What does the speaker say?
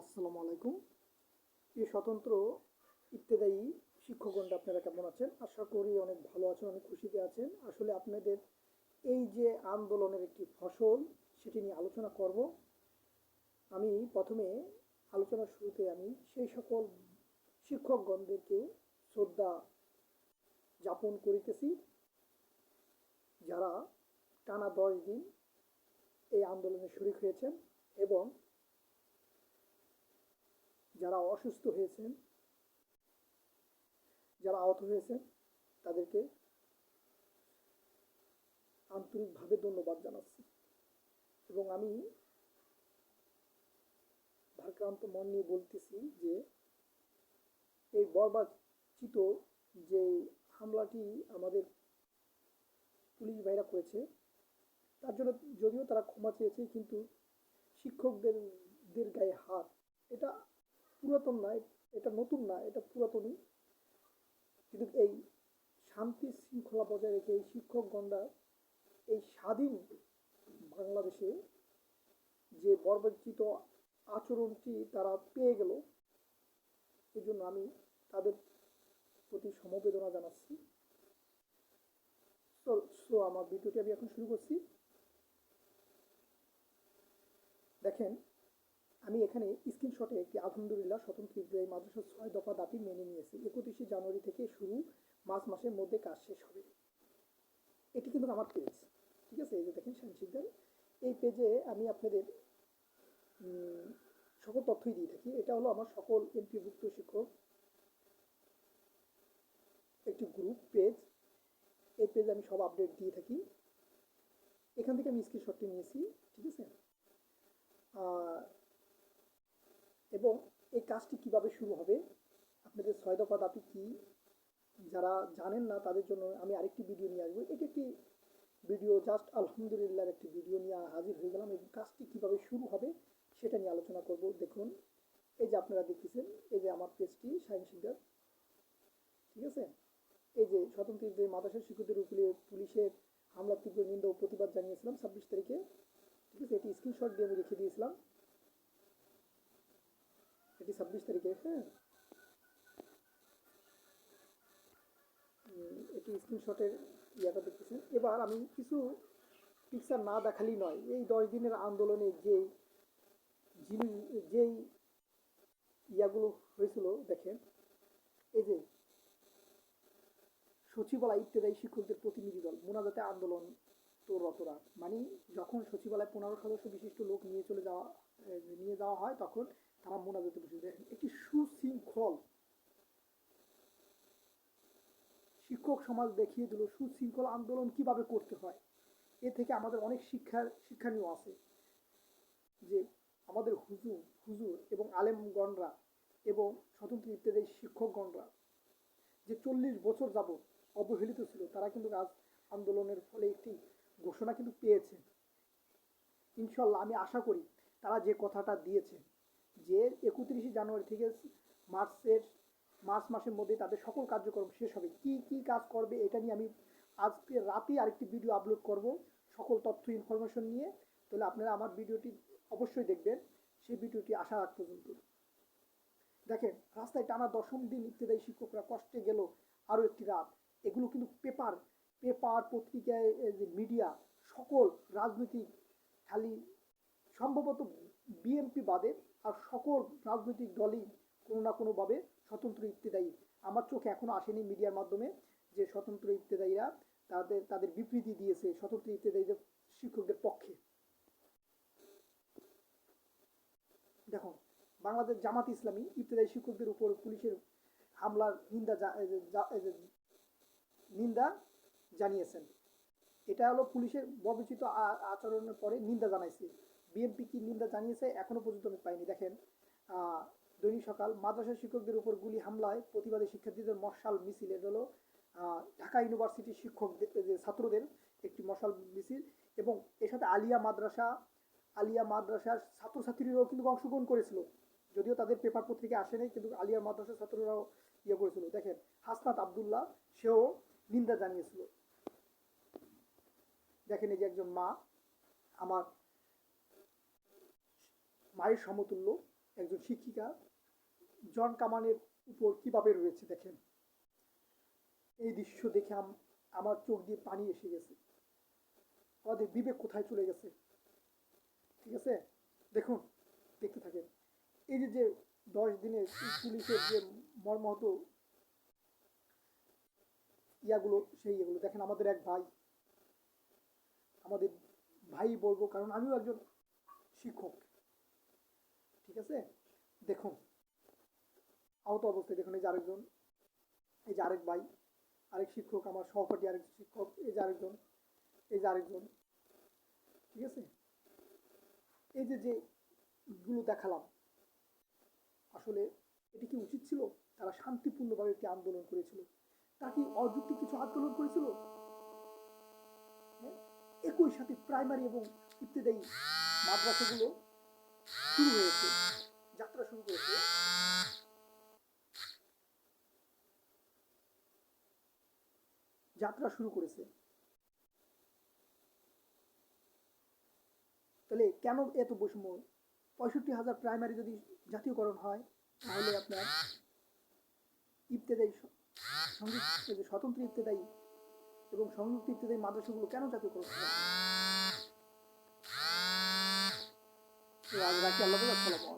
আসসালামু আলাইকুম। প্রিয় স্বতন্ত্র ইত্তেদায়ী শিক্ষকগণ, আপনারা কেমন আছেন? আশা করি অনেক ভালো আছেন, অনেক খুশিতে আছেন। আসলে আপনাদের এই যে আন্দোলনের একটি ফসল, সেটি নিয়ে আলোচনা করব। আমি প্রথমে আলোচনার শুরুতে আমি সেই সকল শিক্ষকগণদেরকে শ্রদ্ধা যাপন করিতেছি, যারা টানা দশ দিন এই আন্দোলনে শরিক হয়েছেন এবং যারা অসুস্থ হয়েছেন, যারা আহত হয়েছেন, তাদেরকে আন্তরিকভাবে ধন্যবাদ জানাচ্ছি। এবং আমি ভারক্রান্ত মন নিয়ে বলতেছি যে, এই বর্বাচিত যে হামলাটি আমাদের পুলিশ ভাইরা করেছে, তার জন্য যদিও তারা ক্ষমা চেয়েছে, কিন্তু শিক্ষকদের, দের গায়ে হাত। এটা পুরাতন না এটা নতুন না, এটা পুরাতনই। কিন্তু এই শান্তি শৃঙ্খলা বজায় রেখে এই শিক্ষকগণরা এই স্বাধীন বাংলাদেশে যে বর্বরিত আচরণটি তারা পেয়ে গেল এই জন্য আমি তাদের প্রতি সমবেদনা জানাচ্ছি। সো আমার ভিডিওটি আমি এখন শুরু করছি। দেখেন আমি এখানে স্ক্রিনশটে একটি আলহামদুলিল্লাহ স্বতন্ত্র ইব্রাহিম মাদ্রাসার ছয় দফা দাবি মেনে নিয়েছি। একত্রিশে জানুয়ারি থেকে শুরু মার্চ মাসের মধ্যে কাজ শেষ হবে। এটি কিন্তু আমার পেজ ঠিক আছে? এই যে দেখেন সাংসিকদের এই পেজে আমি আপনাদের সকল তথ্যই দিয়ে থাকি। এটা হলো আমার সকল এমপিভুক্ত শিক্ষক একটি গ্রুপ পেজ এই পেজে আমি সব আপডেট দিয়ে থাকি। এখান থেকে আমি স্ক্রিনশটটি নিয়েছি ঠিক আছে? আহ, এবং এই কাজটি কীভাবে শুরু হবে? আপনাদের ছয় দফা দাবি কি? যারা জানেন না, তাদের জন্য আমি আরেকটি ভিডিও নিয়ে আসব। এটি একটি ভিডিও জাস্ট আলহামদুলিল্লাহর একটি ভিডিও নিয়ে হাজির হয়ে গেলাম এবং কাজটি কীভাবে শুরু হবে সেটা নিয়ে আলোচনা করব। দেখুন, এই যে আপনারা দেখতেছেন, এই যে আমার পেজটি সাইন ঠিক আছে? এই যে স্বতন্ত্র যে মাদ্রাসা শিক্ষকদের উপরে পুলিশের হামলা তীব্র নিন্দা ও প্রতিবাদ জানিয়েছিলাম ছাব্বিশ তারিখে। ঠিক আছে? এটি স্ক্রিনশট দিয়ে আমি রেখে দিয়েছিলাম। এটি ছাব্বিশ তারিখে হ্যাঁ এটি স্ক্রিনশটের ইয়াটা দেখতেছেন এবার আমি কিছু পিকচার না দেখালেই নয়, এই দশ দিনের আন্দোলনে যেই জিনিস, যেই ইয়াগুলো হয়েছিল, দেখেন। এই যে সচিবালয় ইত্যাদি শিক্ষকদের প্রতিনিধি দল, মোনাজাতে আন্দোলন তোরতরা মানে যখন সচিবালয় পনেরো সদস্য বিশিষ্ট লোক নিয়ে চলে যাওয়া নিয়ে যাওয়া হয়, তখন তারা মোনাজাতে বসে দেখেন একটি সুশৃঙ্খল শিক্ষক সমাজ দেখিয়ে দিল সুশৃঙ্খল আন্দোলন কীভাবে করতে হয়। এ থেকে আমাদের অনেক শিক্ষার শিক্ষণীয় আছে যে আমাদের হুজুর হুজুর এবং আলেমগণরা এবং স্বতন্ত্র ইত্যাদি শিক্ষকগণরা যে চল্লিশ বছর যাবত অবহেলিত ছিল, তারা কিন্তু আজ আন্দোলনের ফলে একটি ঘোষণা কিন্তু পেয়েছে। ইনশাল্লাহ আমি আশা করি তারা যে কথাটা দিয়েছে যে একত্রিশে জানুয়ারি থেকে মার্চের, মার্চ মাসের মধ্যে তাদের সকল কার্যক্রম শেষ হবে। কি কি কাজ করবে এটা নিয়ে আমি আজকে রাতেই আরেকটি ভিডিও আপলোড করব। সকল তথ্য ইনফরমেশন নিয়ে। তাহলে আপনারা আমার ভিডিওটি অবশ্যই দেখবেন। সেই ভিডিওটি আসার আগ পর্যন্ত। দেখেন, রাস্তায় টানা দশম দিন ইত্যাদি শিক্ষকরা কষ্টে গেল আরও একটি রাত। এগুলো কিন্তু পেপার পেপার পত্রিকায় যে মিডিয়া, সকল রাজনৈতিক খালি, সম্ভবত বিএনপি বাদে আর সকল রাজনৈতিক দলই কোনো না কোনোভাবে স্বতন্ত্র ইত্তেদায়ী। আমার চোখে এখনও আসেনি মিডিয়ার মাধ্যমে যে স্বতন্ত্র ইত্তেদায়ীরা তাদের তাদের বিবৃতি দিয়েছে স্বতন্ত্র ইত্তেদায়ীদের শিক্ষকদের পক্ষে। দেখো, বাংলাদেশ জামাত ইসলামী ইত্তেদায়ী শিক্ষকদের উপর পুলিশের হামলার নিন্দা নিন্দা জানিয়েছেন। এটা হলো পুলিশের বর্বচিত আচরণের পরে নিন্দা জানাইছে। বিএনপি কি নিন্দা জানিয়েছে এখনও পর্যন্ত আমি পাইনি। দেখেন দৈনিক সকাল মাদ্রাসা শিক্ষকদের উপর গুলি হামলায় প্রতিবাদী শিক্ষার্থীদের মশাল মিছিল। এটা হলো ঢাকা ইউনিভার্সিটির শিক্ষকদের ছাত্রদের একটি মশাল মিছিল এবং এর সাথে আলিয়া মাদ্রাসা, আলিয়া মাদ্রাসার ছাত্রছাত্রীরাও কিন্তু অংশগ্রহণ করেছিল। যদিও তাদের পেপার পত্রিকা আসে কিন্তু আলিয়া মাদ্রাসার ছাত্ররাও ইয়ে করেছিল। দেখেন, হাসনাত আবদুল্লাহ, সেও নিন্দা জানিয়েছিল। দেখেন এই যে একজন মা, আমার মায়ের সমতুল্য একজন শিক্ষিকা। জন কামানের উপর কীভাবে রয়েছে দেখেন। এই দৃশ্য দেখে আম- আমার চোখ দিয়ে পানি এসে গেছে। আমাদের বিবেক কোথায় চলে গেছে? ঠিক আছে? দেখুন, দেখতে থাকেন। এই যে যে দশ দিনের পুলিশের যে মর্মাহত ইয়াগুলো, সেই এগুলো দেখেন আমাদের এক ভাই। আমাদের ভাই বলব, কারণ আমিও একজন শিক্ষক। ঠিক আছে? দেখুন, আহত অবস্থায় দেখুন, এই যে আরেকজন, এই যে আরেক ভাই, আরেক শিক্ষক, আমার সহপাঠী আরেক শিক্ষক, এই যে আরেকজন, এই যে আরেকজন, ঠিক আছে? এই যে যে গুলো দেখালাম, আসলে এটি কি উচিত ছিল? তারা শান্তিপূর্ণভাবে একটি আন্দোলন করেছিল। তারা কি অযৌক্তিক কিছু আন্দোলন করেছিল? হ্যাঁ? একই সাথে প্রাইমারি এবং ইত্যাদি মাদ্রাসাগুলো শুরু হয়েছে। যাত্রা শুরু করেছে। যাত্রা শুরু করেছে। তাহলে কেন এত বৈষম্য? পঁয়ষট্টি হাজার প্রাইমারি যদি জাতীয়করণ হয়, তাহলে আপনার ইবতেদায়ী স- সংগীত এই যে স্বতন্ত্র ইবতেদায়ী এবং সংযুক্ত ইবতেদায়ী মাদ্রাসাগুলো কেন জাতীয়করণ হবে তো আজ রাখি আল্লাহ আসসালামু আলাইকুম